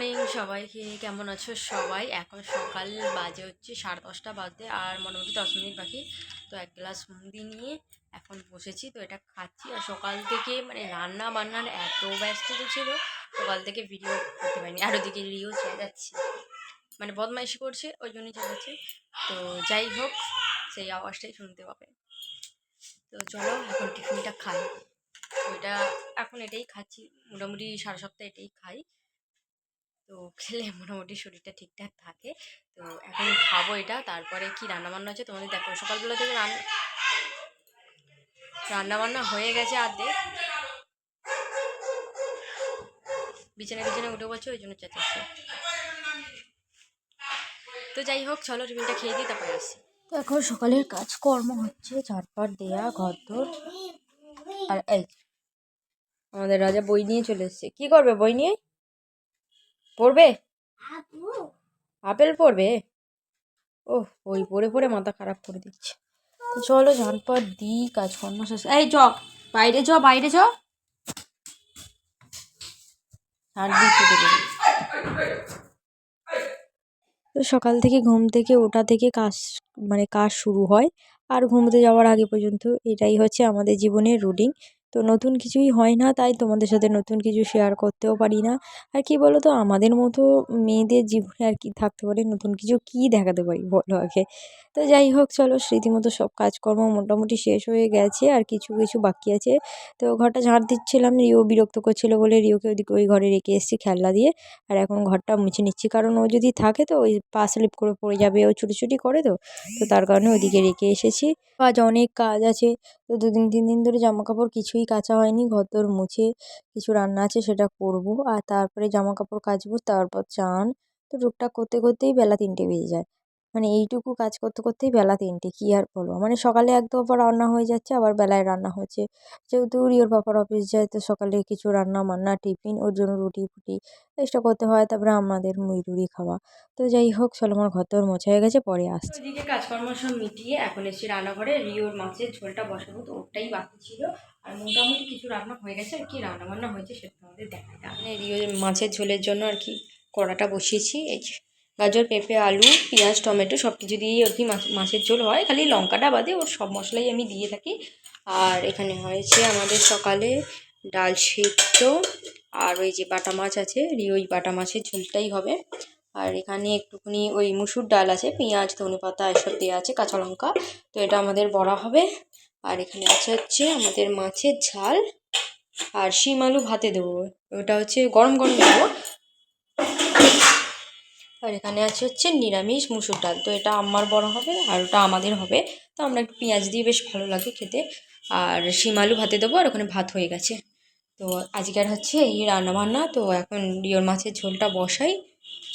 Morning, সবাইকে কেমন আছো সবাই? এখন সকাল বাজে হচ্ছে সাড়ে দশটা বাজে আর মোটামুটি দশ মিনিট বাকি। তো এক গ্লাস মুদি নিয়ে এখন বসেছি, তো এটা খাচ্ছি। আর সকাল থেকে মানে রান্না বান্নার এত ব্যস্ততা ছিল, সকাল থেকে ভিডিও করতে পারিনি। আর ওদিকে রিও চেঁচাচ্ছে মানে বদমাইশি করছে, ওই জন্যই চেঁচাচ্ছে তো যাই হোক, সেই আওয়াজটাই শুনতে পাবে। তো চলো, এখন টিফিনটা খাই। এটা এখন এটাই খাচ্ছি। মোটামুটি সারা সপ্তাহে এটাই খাই। তো খেলে মোটামুটি শরীরটা ঠিকঠাক থাকে। তো এখন খাব এটা, তারপরে কি রান্না বান্না হচ্ছে তোমাদের দেখো সকালবেলা থেকে রান্না রান্না বান্না হয়ে গেছে আর্ধেক। বিছানা বিছানা উঠে পড়ছে ওই জন্য চেঁচাচ্ছে। তো যাই হোক, চলো টিফিনটা খেয়ে দিই তারপরে আসছি। তো এখন সকালের কাজকর্ম হচ্ছে ঝটপট দেয়া ঘর দোর আর এই আমাদের রাজা বই নিয়ে চলে এসছে। কি করবে বই নিয়ে? পড়বে? আপেল পড়বে? ও বই পড়ে পড়ে মাথা খারাপ করে দিচ্ছে। তো চলো ঝটপট দিই কাজকর্ম শেষ। এই চ বাইরে চ বাইরে চ। দেবে তো সকাল থেকে ঘুম থেকে ওঠা থেকে কাজ মানে কাজ শুরু হয়। আর ঘুমোতে যাওয়ার আগে পর্যন্ত এটাই হচ্ছে আমাদের জীবনের রুটিন। তো নতুন কিছুই হয় না, তাই তোমাদের সাথে নতুন কিছু শেয়ার করতেও পারি না। আর কি বলো তো আমাদের মতো মেয়েদের জীবনে আর কি থাকতে পারে নতুন কিছু কী দেখাতে পারি বলো আগে? তো যাই হোক, চলো স্মৃতিমতো সব কাজকর্ম মোটামুটি শেষ হয়ে গেছে, আর কিছু কিছু বাকি আছে। তো ঘরটা ঝাড় দিচ্ছিলাম, রিও বিরক্ত করছিল বলে রিওকে ওদিকে ওই ঘরে রেখে এসেছি খেলনা দিয়ে। আর এখন ঘরটা মুছে নিচ্ছি, কারণ ও যদি থাকে তো ওই পা স্লিপ করে পড়ে যাবে, ও ছুটোছুটি করে তো। তো তার কারণে ওইদিকে রেখে এসেছি। আজ অনেক কাজ আছে, তো দুদিন তিন দিন ধরে জামা কাপড় কিছুই কাচা হয়নি। ঘর ঘরদোর মুছে কিছু রান্না আছে সেটা করব। আর তারপরে জামা কাপড় কাচবো, তারপর চান। তো টুকটাক করতে, করতেই বেলা তিনটে বেজে যায়। মানে এইটুকু কাজ করতে করতেই বেলা তিনটে কী আর বলব? মানে সকালে এক দফা রান্না হয়ে যাচ্ছে আবার বেলায় রান্না হচ্ছে। যেহেতু রিওর বাবার অফিস যায় তো সকালে কিছু রান্না বান্না টিফিন ওর জন্য রুটি ফুটি এক্সট্রা করতে হয় তারপরে আমাদের মুড়ি টুড়ি খাওয়া। তো যাই হোক চলো আমার ঘর তোর মোছা হয়ে গেছে পরে আসছে। এদিকে কাজকর্ম সব মিটিয়ে এখন এসে রান্নাঘরে রিওর মাছের ঝোলটা বসাবো তো ওটাই বাকি ছিল। আর মোটামুটি কিছু রান্না হয়ে গেছে আর কি রান্না বান্না হয়েছে সেটা তোমাদের দেখাই। মানে রিও মাছের ঝোলের জন্য আর কি কড়াটা বসিয়েছি এই যে। গাজর, পেঁপে, আলু, পেঁয়াজ, টমেটো সব কিছু দিয়েই আর কি মাছের ঝোল হয়। খালি লঙ্কাটা বাদে ওর সব মশলাই আমি দিয়ে থাকি। আর এখানে হয়েছে আমাদের সকালে ডাল সিদ্ধ, আর ওই যে বাটা মাছ আছে ওই বাটা মাছের ঝোলটাই হবে। আর এখানে একটুখানি ওই মুসুর ডাল আছে, পেঁয়াজ ধনে পাতা এসব দেওয়া আছে, কাঁচা লঙ্কা। তো এটা আমাদের বড়া হবে। আর এখানে আছে হচ্ছে আমাদের মাছের ঝাল। আর শিম আলু ভাতে দেবো। ওটা হচ্ছে গরম গরম দেবো। আর এখানে আছে হচ্ছে নিরামিষ মুসুর ডাল। তো এটা আমার বড় হবে আর ওটা আমাদের হবে। তো আমরা একটু পেঁয়াজ দিয়ে বেশ ভালো লাগে খেতে। আর শিম আলু ভাতে দেবো আর ওখানে ভাত হয়ে গেছে। তো আজকের হচ্ছে এই রান্নাবান্না তো এখন রিওর মাছের ঝোলটা বসাই।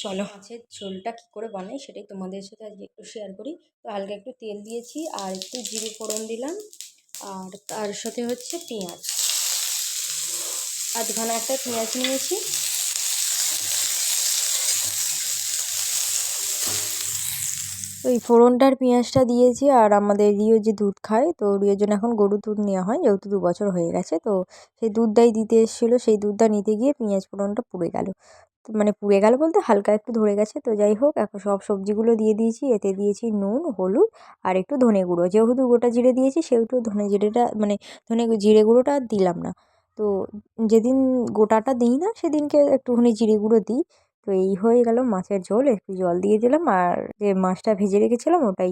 চলো মাছের ঝোলটা কী করে বানাই সেটাই তোমাদের সাথে আজকে একটু শেয়ার করি। তো হালকা একটু তেল দিয়েছি আর একটু জিরে ফোড়ন দিলাম। আর তার সাথে হচ্ছে পেঁয়াজ। আধখানা একটা পেঁয়াজ নিয়েছি। তো এই ফোড়নটার পেঁয়াজটা দিয়েছি আর আমাদের রিও যে দুধ খায়, তো রিওর জন্য এখন গরুর দুধ নেওয়া হয়, যেহেতু দু বছর হয়ে গেছে, তো সেই দুধটাই দিতে এসেছিল, সেই দুধটা নিতে গিয়ে পেঁয়াজ ফোড়নটা পুড়ে গেল। মানে পুড়ে গেল বলতে হালকা একটু ধরে গেছে, তো যাই হোক, এখন সব সবজিগুলো দিয়ে দিয়েছি, এতে দিয়েছি নুন, হলুদ আর একটু ধনে গুঁড়ো। যেহেতু গোটা জিরে দিয়েছি, সেহেতু ধনে জিরেটা মানে ধনে জিরে গুঁড়োটা দিলাম না। তো যেদিন গোটাটা দিই না, সেদিনকে একটুখানি জিরে গুঁড়ো দিই তো এই হয়ে গেল মাছের ঝোল, একটু জল দিয়ে দিলাম আর যে মাছটা ভেজে রেখেছিলাম ওটাই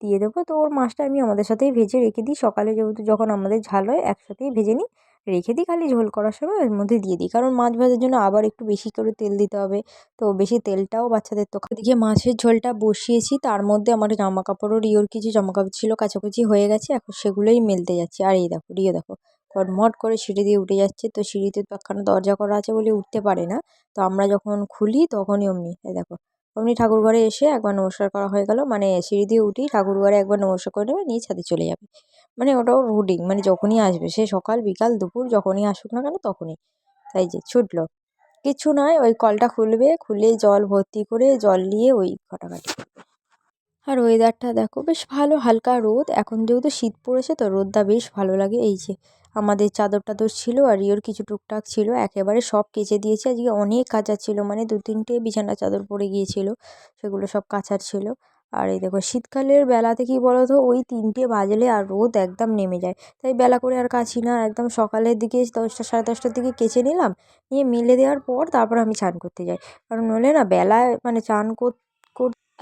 দিয়ে দেবো। তো ওর মাছটা আমি আমাদের সাথেই ভেজে রেখে দিই। সকালে যেহেতু যখন আমাদের ঝাল হয় একসাথেই ভেজে নিই, রেখে দিই খালি ঝোল করার সময় এর মধ্যে দিয়ে দিই। কারণ মাছ ভাজার জন্য আবার একটু বেশি করে তেল দিতে হবে, তো বেশি তেলটাও বাচ্চাদের তো ওদিকে মাছের ঝোলটা বসিয়েছি, তার মধ্যে আমার জামা কাপড়ও রিওর কিছু জামা কাপড় ছিল, কাচাকুচি হয়ে গেছে, এখন সেগুলোই মেলতে যাচ্ছি। আর এই দেখো, রিও দেখো কটমট করে সিঁড়ি দিয়ে উঠে যাচ্ছে। তো সিঁড়িতে তো একখানা দরজা করা আছে বলে উঠতে পারে না। তো আমরা যখন খুলি তখনই অমনি, এই দেখো, অমনি ঠাকুর ঘরে এসে একবার নমস্কার করা হয়ে গেল। মানে সিঁড়ি দিয়ে উঠি ঠাকুর ঘরে একবার নমস্কার করে নেবে, নিয়ে ছাদে চলে যাবে। মানে ওটাও রুটিন মানে যখনই আসবে, সে সকাল, বিকাল, দুপুর, যখনই আসুক না কেন তখনই। তাই যে ছুটলো। কিচ্ছু নয়, ওই কলটা খুলবে, খুলে জল ভর্তি করে জল নিয়ে ওই কাটাকাটি আর ওয়েদারটা দেখো, বেশ ভালো, হালকা রোদ। এখন যেহেতু শীত পড়েছে, তো রোদটা বেশ ভালো লাগে। এই যে আমাদের চাদর টাদর ছিল আর রিওর কিছু টুকটাক ছিল, একেবারে সব কেচে দিয়েছে। আজকে অনেক কাচার ছিল মানে দু তিনটে বিছানা চাদর পড়ে গিয়েছিল, সেগুলো সব কাচার ছিল। আর এই দেখো, শীতকালের বেলাতে কি তো ওই তিনটে বাজলে আর রোদ একদম নেমে যায়। তাই বেলা করে আর কাছি না, একদম সকালের দিকে দশটা, সাড়ে দশটার দিকে কেচে নিলাম, নিয়ে মেলে দেওয়ার পর তারপর আমি চান করতে যাই। কারণ নইলে না, বেলায় মানে চান কর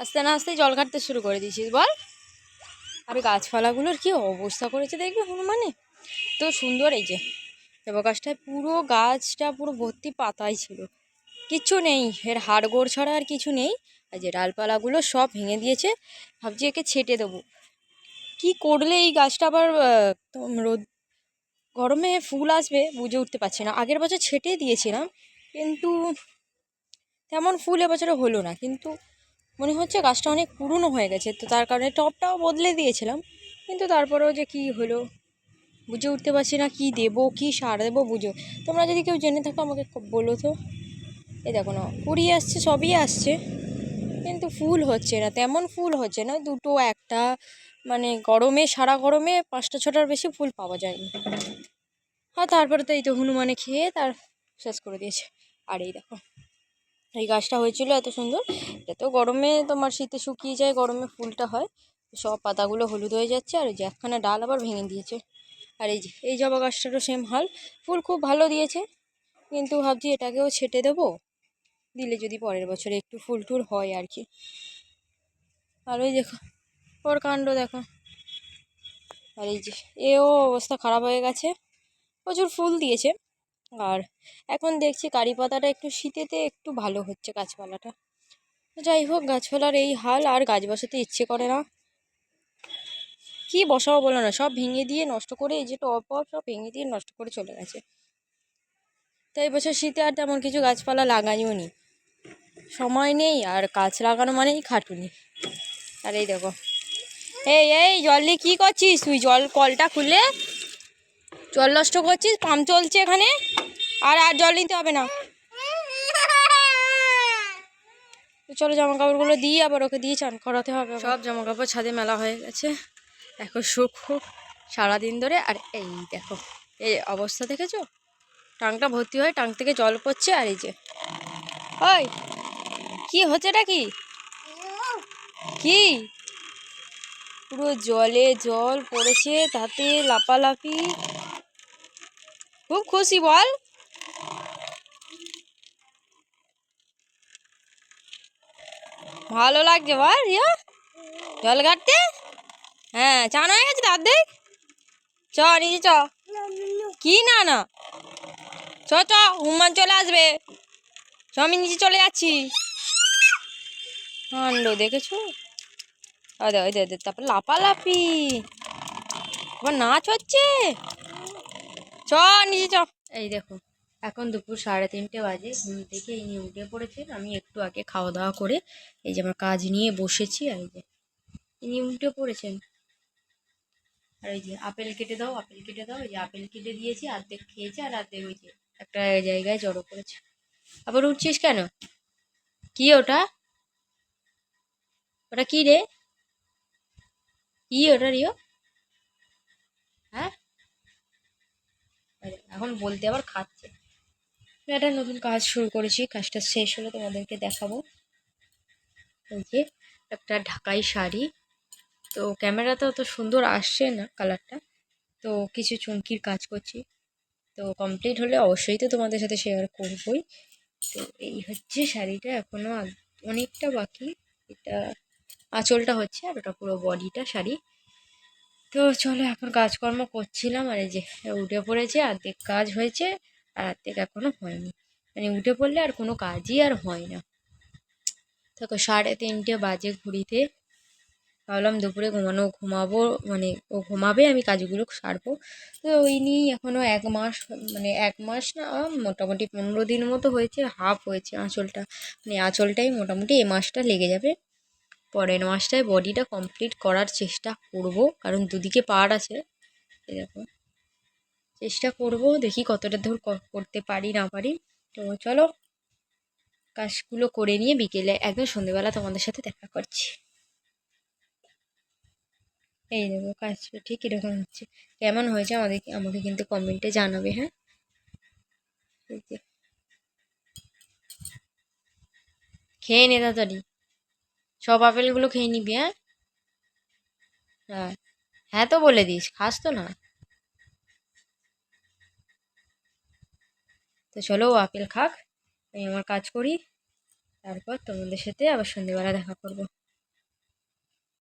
আস্তে না আস্তে জল কাটতে শুরু করে দিয়েছিস, বল। আর গাছপালাগুলোর কি অবস্থা করেছে দেখবে হনুমানে? তো সুন্দর এই যে দেব গাছটায় পুরো গাছটা পুরো ভর্তি পাতাই ছিল। কিচ্ছু নেই, এর হাড়গোড় ছাড়া আর কিছু নেই। আর যে ডালপালাগুলো সব ভেঙে দিয়েছে, ভাবছি একে ছেটে দেবো। কি করলে এই গাছটা আবার রোদ, গরমে ফুল আসবে বুঝে উঠতে পারছি না। আগের বছর ছেটে দিয়েছিলাম, কিন্তু তেমন ফুল এবছরে হলো না। কিন্তু মনে হচ্ছে গাছটা অনেক পুরনো হয়ে গেছে, তো তার কারণে টবটাও বদলে দিয়েছিলাম। কিন্তু তারপরেও যে কি হলো বুঝে উঠতে পারছি না, কি দেবো, কি সার দেবো, বুঝো তোমরা যদি কেউ জেনে থাকো, আমাকে বলো তো। এই দেখো না কুড়ি আসছে, সবই আসছে। কিন্তু ফুল হচ্ছে না, তেমন ফুল হচ্ছে না, দুটো, একটা মানে গরমে, সারা গরমে পাঁচটা, ছটার বেশি ফুল পাওয়া যায়নি। হ্যাঁ তারপরে তো এই তো হনুমানে খেয়ে তার শেষ করে দিয়েছে। আর এই দেখো, এই গাছটা হয়েছিল এত সুন্দর, এটা তো গরমে তোমার শীতে শুকিয়ে যায়, গরমে ফুলটা হয়। সব পাতাগুলো হলুদ হয়ে যাচ্ছে, আর এই যে একখানা ডাল আবার ভেঙে দিয়েছে। আর এই যে, এই জবা গাছটারও সেম হাল। ফুল খুব ভালো দিয়েছে, কিন্তু ভাবছি এটাকেও ছেটে দেবো। দিলে যদি পরের বছরে একটু ফুল টুল হয় আর কি। আর ওই দেখো, ওর কাণ্ড দেখো। আর এই যে, এও অবস্থা খারাপ হয়ে গেছে। প্রচুর ফুল দিয়েছে। আর এখন দেখছি কারি পাতাটা একটু শীতেতে একটু ভালো হচ্ছে গাছপালাটা। যাই হোক, গাছপালার এই হাল আর গাছ বসাতে ইচ্ছে করে না। কি বসাবো বলো না, সব ভেঙে দিয়ে নষ্ট করে এই যে টপ ফপ সব ভেঙে দিয়ে নষ্ট করে চলে গেছে। তাই বছর শীতে আর তেমন কিছু গাছপালা লাগাইও নি। সময় নেই আর গাছ লাগানো মানেই খাটুনি। আর এই দেখো। এই এই, জল নিয়ে কী করছিস তুই? জল, কলটা খুলে জল নষ্ট করছিস? পাম্প চলছে এখানে? আর আর জল নিতে হবে না। চলো জামা কাপড়গুলো দিয়ে আবার ওকে দিয়ে চান করাতে হবে সব জামা কাপড় ছাদে মেলা হয়ে গেছে। এখন শুকুক সারাদিন ধরে, আর এই দেখো, এই অবস্থা দেখেছ? টাংটা ভর্তি হয় টাং থেকে জল পড়ছে, আর এই যে। ওই, কি হচ্ছে এটা কি? পুরো জলে জল পড়েছে, তাতে লাপালাপি খুব খুশি বল। ভালো লাগছে বল, রিয়া? জল ঘাটতে হ্যাঁ চান হয়ে গেছে দাঁত দেখ চ নিচে চ। কি না না? চ চ হুমান চলে আসবে। চ আমি নিচে চলে যাচ্ছি। কাণ্ড দেখেছ? ওই দে ওই দে, তারপর লাপালাপি আবার নাচ হচ্ছে? চ নিচে চ। এই দেখো এখন দুপুর সাড়ে তিনটে বাজে ঘুম থেকে এই নিয়ে উঠে পড়েছে। আমি একটু আগে খাওয়া দাওয়া করে এই যে আমার কাজ নিয়ে বসেছি আর এই যে। ইনি উঠে পড়েছেন। আর এই যে আপেল কেটে দাও, আপেল কেটে দাও, এই যে আপেল কেটে দিয়েছি অর্ধেক খেয়েছে আর অর্ধেক ওই যে একটা জায়গায় জড়ো করেছে। আবার উঠছিস কেন? কি ওটা? ওটা কি রে? কি ওটা রিও? হ্যাঁ? এখন বলতে আবার খাচ্ছে। একটা নতুন কাজ শুরু করেছি, কাজটা শেষ হলে তোমাদেরকে দেখাবো। এই যে, একটা ঢাকাই শাড়ি। তো ক্যামেরাতে অত সুন্দর আসছে না কালারটা তো কিছু চুমকির কাজ করছি। তো কমপ্লিট হলে অবশ্যই তো তোমাদের সাথে শেয়ার করবই। তো এই হচ্ছে শাড়িটা এখনও অনেকটা বাকি। এটা আঁচলটা হচ্ছে আর ওটা পুরো বডিটা শাড়ি। তো চলো এখন কাজকর্ম করছিলাম আর যে উঠে পড়েছে অর্ধেক কাজ হয়েছে আর অর্ধেক এখনও হয়নি। মানে উঠে পড়লে আর কোনো কাজই আর হয় না। দেখো সাড়ে তিনটে বাজে ঘুরিতে ভাবলাম দুপুরে ঘুমানো, ঘুমাবো মানে ও ঘুমাবে, আমি কাজগুলো সারবো। তো ওই নিয়েই এখনও এক মাস মানে এক মাস না মোটামুটি পনেরো দিন মতো হয়েছে হাফ হয়েছে আঁচলটা। মানে আঁচলটাই মোটামুটি এ মাসটা লেগে যাবে। পরের মাসটায় বডিটা কমপ্লিট করার চেষ্টা করব, কারণ দুদিকে পার আছে দেখো। চেষ্টা করব, দেখি কতটা ক- করতে পারি, না পারি। তো চলো, কাজগুলো করে নিয়ে বিকেলে, একদম সন্ধেবেলা তোমাদের সাথে দেখা করছি। এই দেখো, কাজটা ঠিক এরকম হচ্ছে কেমন হয়েছে আমাদের আমাকে কিন্তু কমেন্টে জানাবে হ্যাঁ? খেয়ে নে তাড়াতাড়ি। সব আপেলগুলো খেয়ে নিবি হ্যাঁ? হ্যাঁ। হ্যাঁ তো বলে দিস, খাস তো না। তো চলো আপেল খাক, আমি আমার কাজ করি। তারপর তোমাদের সাথে আবার সন্ধেবেলা দেখা করব।